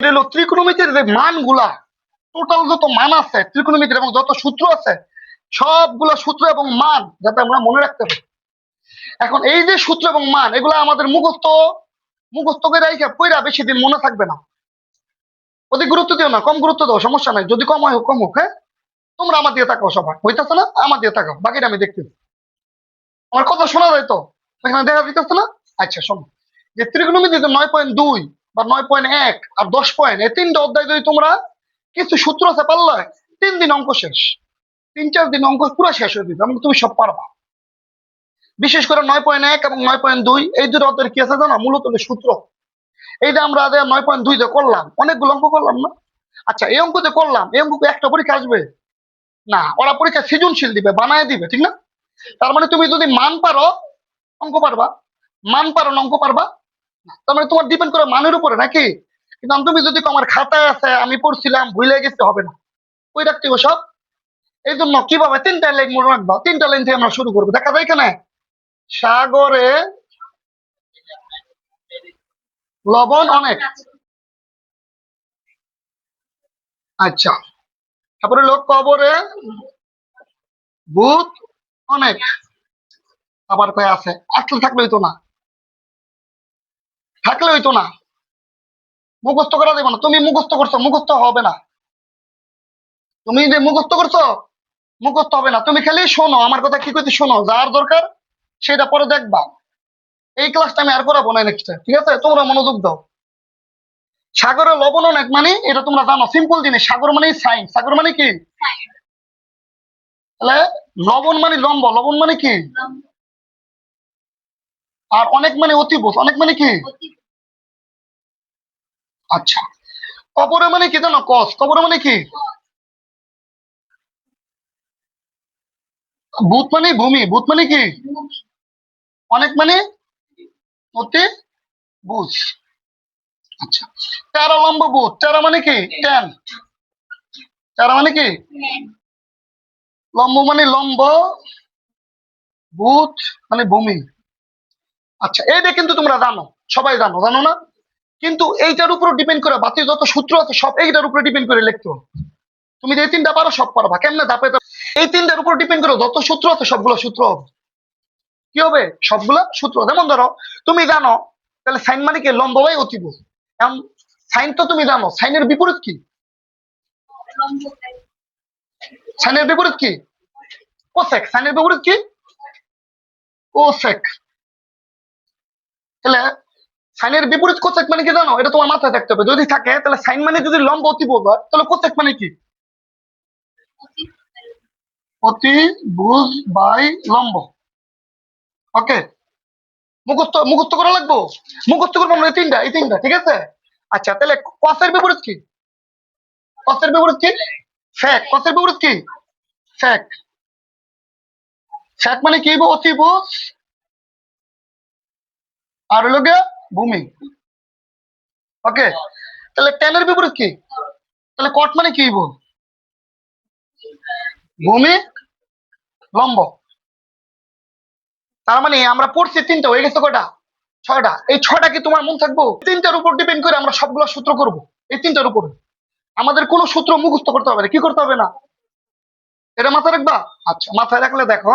এটা ত্রিকোণমিতির যে মানগুলা টোটাল যত মান আছে, ত্রিকোণমিতির এবং যত সূত্র আছে, সবগুলো সূত্র এবং মান যাতে আমরা মনে রাখতে পারি। এখন এই যে সূত্র এবং মান, এগুলো আমাদের মুখস্থ মুখস্থ করে কইরা বেশি দিন মনে থাকবে না। অধিক গুরুত্ব দিও না, কম গুরুত্ব দাও, সমস্যা নাই। যদি কম হয়, কম হোক হ্যাঁ? তোমরা আমার দিয়ে থাকো সবাই, হইতেছে না? আমার দিয়ে থাকো বাকিটা আমি দেখতে আমার কথা শোনা যায় তো? এখানে দেখা দিতেছে না? আচ্ছা শোনো। যে ত্রিকোণমিতিতে নয় পয়েন্ট দুই বা নয় পয়েন্ট এক আর দশ পয়েন্ট এই তিনটা অধ্যায় যদি তোমরা কিছু সূত্র আছে পারলে, তিন দিন অঙ্ক শেষ। তিন, চার দিন অঙ্ক পুরো শেষ হয়ে এবং তুমি সব পারবা। বিশেষ করে নয় পয়েন্ট এক এবং নয় পয়েন্ট দুই, এই দুটো অধ্যায়ের কি আছে জানো? মূলত সূত্র। এইটা আমরা নয় পয়েন্ট দুই করলাম, অনেকগুলো অঙ্ক করলাম না? আচ্ছা এই অঙ্ক যে করলাম, এই অঙ্ক একটা পরীক্ষা আসবে? না, ওরা পরীক্ষা সৃজনশীল দিবে, বানায় দিবে, ঠিক না? তার মানে তুমি যদি মান পারো, অঙ্ক পারবা। মান পারো অঙ্ক পারবা। মানে তোমার ডিপেন্ড করে মানের উপরে নাকি? কিন্তু তুমি যদি আমার খাতায় আছে, আমি পড়ছিলাম, ভুলে গেছে, হবে না। ওই রাখতে হবে সব? এই জন্য কীভাবে তিনটা লাইন মনে রাখবা? তিনটা লাইন থেকে আমরা শুরু করব। দেখা যায় এখানে, সাগরে লবণ অনেক। আচ্ছা তারপরে লোক কবরে ভূত অনেক। আবার কয়ে আছে? আসলে থাকলে তো না। থাকলে হইতো না। মুখস্থ করা দেবো না। তুমি মুখস্থ করছ মুখস্থ হবে না। তুমি যে মুখস্থ করছ মুখস্থ হবে না। তুমি খালি শোনো আমার কথা কি করতে শোনো? যার দরকার সেটা পরে দেখবা। এই ক্লাসটা আমি আর করাবো না নেক্সট ঠিক আছে? তোমরা মনোযোগ দাও। সাগরে লবণ অনেক মানে এটা তোমরা জানো সিম্পল জিনিস। সাগর মানে সাইন সাগর মানে কি? তাহলে লবণ মানে লম্ব। লবণ মানে কি? আর অনেক মানে অতিভূত অনেক মানে কি? আচ্ছা। কবরে মানে কি জানো? কস। কবরে মানে কি? ভূত মানে ভূমি। ভূত মানে কি? অনেক মানে? অতি বুঝ। আচ্ছা। তেরো লম্ব ভূত। তেরো মানে কি? টেন। তেরো মানে কি? লম্ব মানে লম্ব ভূত মানে ভূমি। আচ্ছা এইটা কিন্তু তোমরা জানো। সবাই জানো জানো না? কিন্তু এইটার উপর ডিপেন্ড করে বাকি যত সূত্র আছে, সব এইটার উপরে ডিপেন্ড করে লিখতে হবে। তুমি যে তিনটা পারো, সব পারবা। কেমনে ধাপে এই তিনটার উপর ডিপেন্ড করে যত সূত্র আছে, সবগুলো সূত্র হবে। কি হবে? সবগুলো সূত্র যেমন ধরো, তুমি জানো, তাহলে সাইন মানে কি? লম্ব বাই অতিভুজ এখন সাইন তো তুমি জানো, সাইনের বিপরীত কি? সাইনের বিপরীত কি? কোসেক। সাইনের বিপরীত কি? কোসেক। তাহলে সাইনের বিপরীত কোসেক মানে কি জানো? এটা তোমার মাথায় থাকতে হবে। যদি থাকে, তাহলে সাইন মানে যদি লম্ব অতিভুজ হয়, তাহলে কোসেক মানে কি? বাই লম্ব। ওকে? মুখস্থ মুখস্থ করা লাগবো? মুখস্থ করব আমরা তিনটা, এই তিনটা, ঠিক আছে? আচ্ছা তাহলে কসের বিপরীত কি? কসের বিপরীত কি? ফ্যাক। কসের বিপরীত কি? ফ্যাক। ফ্যাক মানে কি অতিভুজ আর গিয়ে ভূমি ওকে তাহলে টেনের বিপরীত কি? তাহলে কট মানে কি বল? ভূমি, লম্ব। তার মানে আমরা পড়ছি তিনটা হয়ে গেছে কটা ছয়টা। এই ছয়টা কি তোমার মন থাকব? তিনটার উপর ডিপেন্ড করে আমরা সবগুলো সূত্র করব। এই তিনটার উপর। আমাদের কোনো সূত্র মুখস্থ করতে হবে না। কি করতে হবে না? এটা মাথায় রাখবা? আচ্ছা মাথায় রাখলে দেখো।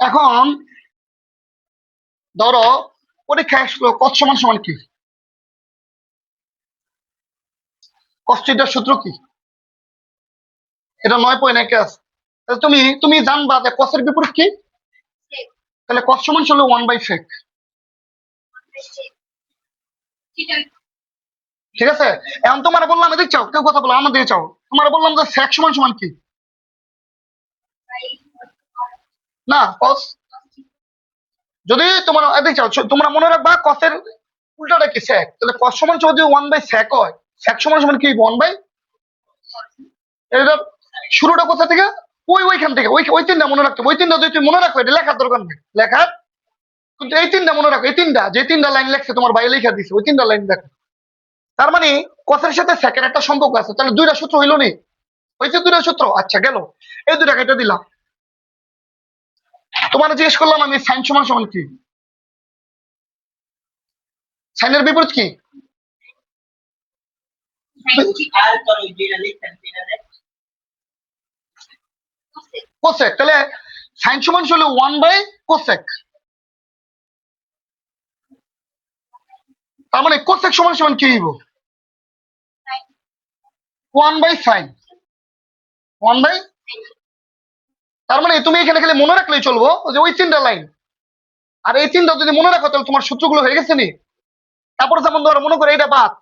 এখন, ধরো পরীক্ষা আসলো, কত সমান সমান কি? কষ্টিটার সূত্র কি? এটা নয় পয়েন্ট একে আছে। তুমি তুমি জানবা যে কসের বিপরীত কি? তাহলে কস সমান ছিল ওয়ান বাই সেক ঠিক আছে? এখন তোমার বললাম, এদিক চাও, কেউ কথা বলো, আমার দিকে চাও। তোমার বললাম যে সেক সমান সমান কি? না কস যদি তোমার এদিক চাও তোমরা মনে রাখবা কসের উল্টাটা কি সেক তাহলে কস সমান যদি ওয়ান বাই সেক হয় সেক সমান সমান কি ওয়ান বাই এটা শুরুটা কোথা থেকে? ওই, ওইখান থেকে, ওই ওই তিনটা মনে রাখতে ওই তিনটা যদি তুমি মনে রাখো, এটা লেখার দরকার নেই, লেখার। কিন্তু এই তিনটা মনে রাখো, এই তিনটা, যে তিনটা লাইন লেখছে, তোমার ভাই লেখা দিছে, ওই তিনটা লাইন দেখো। তার মানে কথার সাথে সেকেন্ড একটা সম্পর্ক আছে, তাহলে দুইটা সূত্র হইল নি? ওই যে দুইটা সূত্র আচ্ছা গেল। এই দুইটা কেটে দিলাম। তোমার জিজ্ঞেস করলাম আমি, সাইন সমান সমান কি? সাইনের বিপরীত কি? কোসেক, তাহলে সাইন সমান হলো ওয়ান বাই কোসেক। তার মানে কোসেক সমান সমান কি হইব? One by sine. One by তার মানে তুমি এখানে খালি মনে রাখলেই চলবো যে ওই তিনটা লাইন আর এই তিনটা যদি মনে রাখো, তাহলে তোমার সূত্রগুলো হয়ে গেছে নি? তারপরে যেমন ধরো, মনে করে এটা বাদ।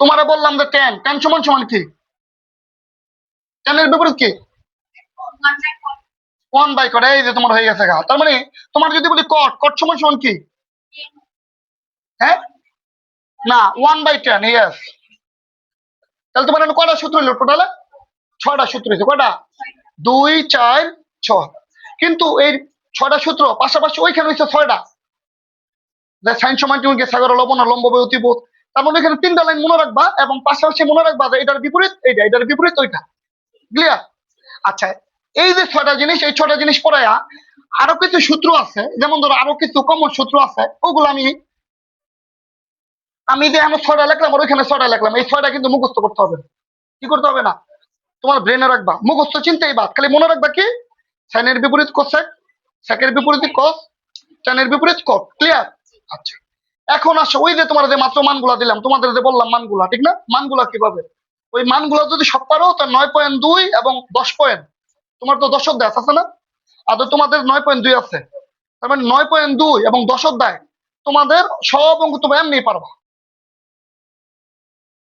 তোমারে বললাম যে টেন টেন সমান সমান কি? টেনের বিপরীত কি? ওয়ান বাই কট এই যে তোমার হয়ে গেছে গা। তার মানে তোমার যদি বলি কট কট সমান সমান কি? হ্যাঁ? না ওয়ান বাই টেন ইয়েস তাহলে তোমার কয়টা সূত্র হলো টোটালে ছয়টা সূত্র হয়েছে, কয়টা? দুই, চার, ছয়। কিন্তু এই ছয়টা সূত্র পাশাপাশি ওইখানে হয়েছে ছয়টা। যে সাইন সমান গে সাগর লবণ আর লম্ব অতিবোধ। তার মধ্যে এখানে তিনটা লাইন মনে রাখবা এবং পাশাপাশি মনে রাখবা যে এটার বিপরীত, এইটা, এটার বিপরীত, ওইটা। ক্লিয়ার আচ্ছা এই যে ছয়টা জিনিস, এই ছয়টা জিনিস পড়াইয়া আরও কিছু সূত্র আছে, যেমন ধরো আরও কিছু কমন সূত্র আছে, ওগুলো আমি আমি যে আমি ছয়টা লিখলাম ওইখানে ছয়টা লিখলাম, এই ছয়টা কিন্তু মুখস্থ করতে হবে। কি করতে হবে না? তোমার ব্রেনে রাখবা। মুখস্থ চিন্তাই বাদ। খালি মনে রাখবা কি? সাইনের বিপরীত কোসেক সেকের বিপরীত কস টেনের বিপরীত কট ক্লিয়ার আচ্ছা। এখন আসো, ওই যে তোমার যে মাত্র মানগুলা দিলাম, তোমাদের যে বললাম মানগুলা, ঠিক না? মানগুলা কীভাবে? ওই মানগুলা যদি সব পারো, তার নয় পয়েন্ট দুই এবং দশ পয়েন্ট তোমার তো দশক দেয় আছে না? আর তোমাদের নয় পয়েন্ট দুই আছে? তার মানে নয় পয়েন্ট দুই এবং দশক দেয় তোমাদের সব অঙ্ক তুমি এমনি পারবা।